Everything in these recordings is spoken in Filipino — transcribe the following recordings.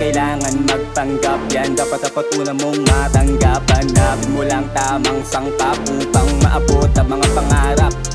Kailangan magpanggap yan. Dapat dapat una mong matanggap. Hanapin mo lang tamang sangkap Upang maabot ang mga pangarap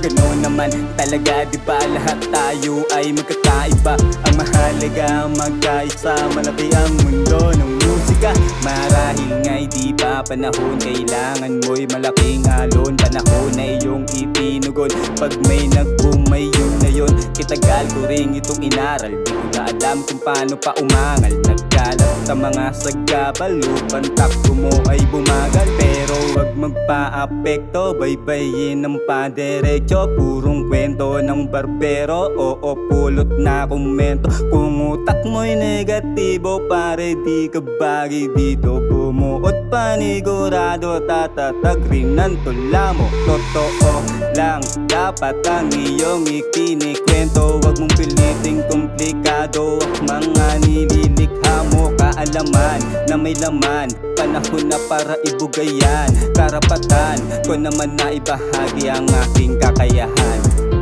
naman talaga di ba? Lahat tayo ay magkakaiba. Ang mahalaga magkaisa Malaki ang mundo ng musika. Marahil nga'y di ba panahon Kailangan mo'y malaking alon. Panahon na iyong itinugon Pag may nagbumay yun na yun Kitagal ko rin itong inaral. Di ko na alam kung paano pa umangal. Nagkalat sa mga sagabal Upang takbo mo ay bumagal. Pero wag magpa-apekto Baybayin ng padiretso. Purong kwento ng barbero Oo pulot na komento. Kung utak mo'y negatibo Pare di ka bagay dito. Bumuot panigurado Tatatag rin ang tula mo Totoo lang. Dapat ang iyong ikinikwento. Huwag mong piliting komplikado. Mga nililikha mo Kaalaman na may laman. Panahon na para ibugayan Karapatan. Ko naman na ibahagi ang aking kakayahan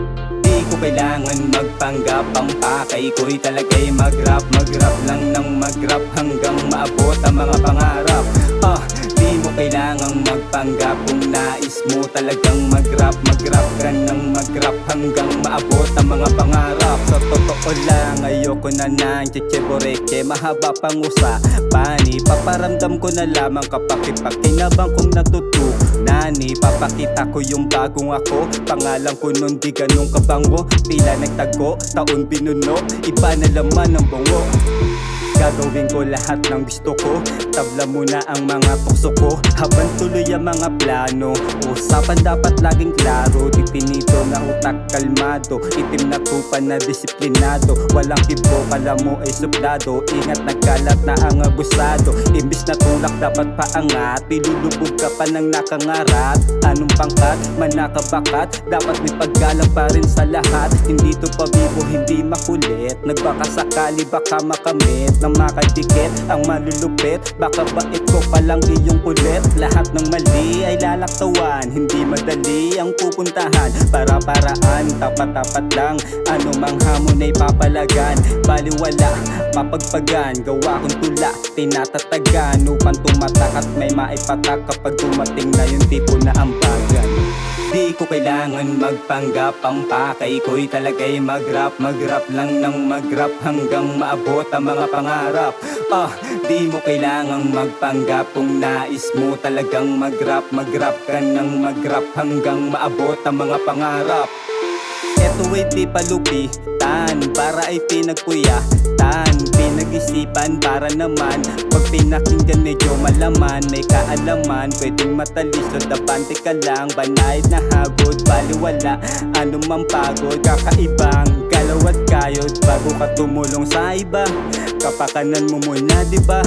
Di ko kailangan magpanggap Ang pakay ko'y talagay. Mag-rap Mag-rap lang ng mag-rap Hanggang maabot ang mga pangarap. Ah, di mo kailangang magpanggap Kung nais mo talagang mag-rap Mag-rap ka ng mag-rap Hanggang maabot ang mga pangarap. Sa totoo lang ayoko na ng chicheboreke Mahaba pang usapani Paparamdam ko na lamang kapakipakinabang kong natutunan Nani, papakita ko yung bagong ako. Pangalan ko nun di ganun kabango. Tila nagtago, taon binuno. Iba na laman ng bungo Gagawin ko lahat ng gusto ko. Tabla muna ang mga tukso ko. Habang tuloy ang mga plano Usapan dapat laging klaro. Dipinito na utak kalmado. Itim na tupa na disiplinado. Walang kibo, kala mo ay suplado. Ingat nagkalat na ang abusado. Imbis na tulak dapat paangat Pilulubog ka pa ng nakangarap. Anong pangkat, manakabakat. Dapat may paggalang pa rin sa lahat. Hindi to pabibo, hindi makulit. Nagbaka sakali baka makamit Na makadikit ang malulupit. Baka bait ko palang iyong kulit Lahat ng mali ay lalaktawan. Hindi madali ang pupuntahan. Para paraan, tapat-tapat lang. Ano mang hamon ay papalagan. Baliwala, mapagpagan. Gawa kong tula, tinatatagan. Upang tumatak at may maipatak Kapag dumating na yung tipo na ambagan Di ko kailangan magpanggap. Ang pakay ko'y talagay mag-rap. Mag-rap lang ng mag-rap Hanggang maabot ang mga pangarap. Ah, di mo kailangang magpanggap. Kung nais mo talagang mag-rap Mag-rap ka ng mag-rap Hanggang maabot ang mga pangarap. Eto di palupitan Para ay pinagpuyatan Pinag-isipan para naman. Pag pinakinggan medyo malaman May kaalaman, pwedeng matalisod Abante ka lang, banayad na hagod Baliwala, anumang pagod Kakaibang. Galaw at kayod Bago ka tumulong sa iba. Kapakanan mo muna, di ba?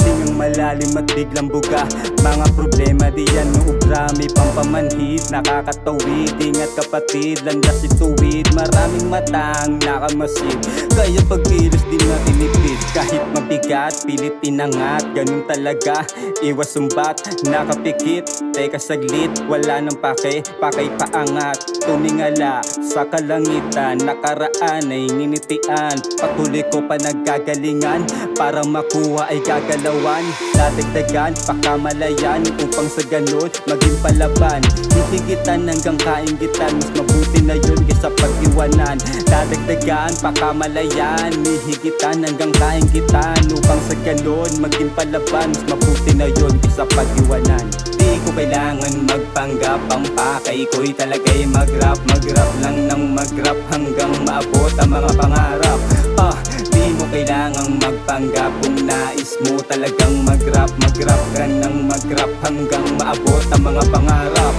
Tingang malalim at biglang buga. Mga problema di yan uubra. May pampamanhid, nakakatawid Ingat kapatid, landas ituwid Maraming matang nakamasid. Kaya pagkilos di na tinipid Kahit mabigat, pilit tinangat Ganun talaga, iwas sumbat Nakapikit, teka saglit Wala nang pake, pakay paangat Tumingala sa kalangitan. Nakaraan ay ninitian Patuloy ko pa naggagalingan Para makuha ay gagalawan Dadagdagan, pakamalayan Upang sa ganun, maging palaban. Hihigitan hanggang kaingitan Mas mabuti na yun kaysa pag-iwanan Dadagdagan, pakamalayan Hihigitan hanggang kaingitan Upang sa ganun, maging palaban Mas mabuti na yun kaysa pag-iwanan Di ko kailangan magpanggap Ang pakay ko'y talagay mag-rap. Mag-rap lang ng mag-rap Hanggang maabot ang mga pangarap. Ah, kailangang magpanggap. Kung nais mo talagang mag-rap Mag-rap ka ng mag-rap Hanggang maabot ang mga pangarap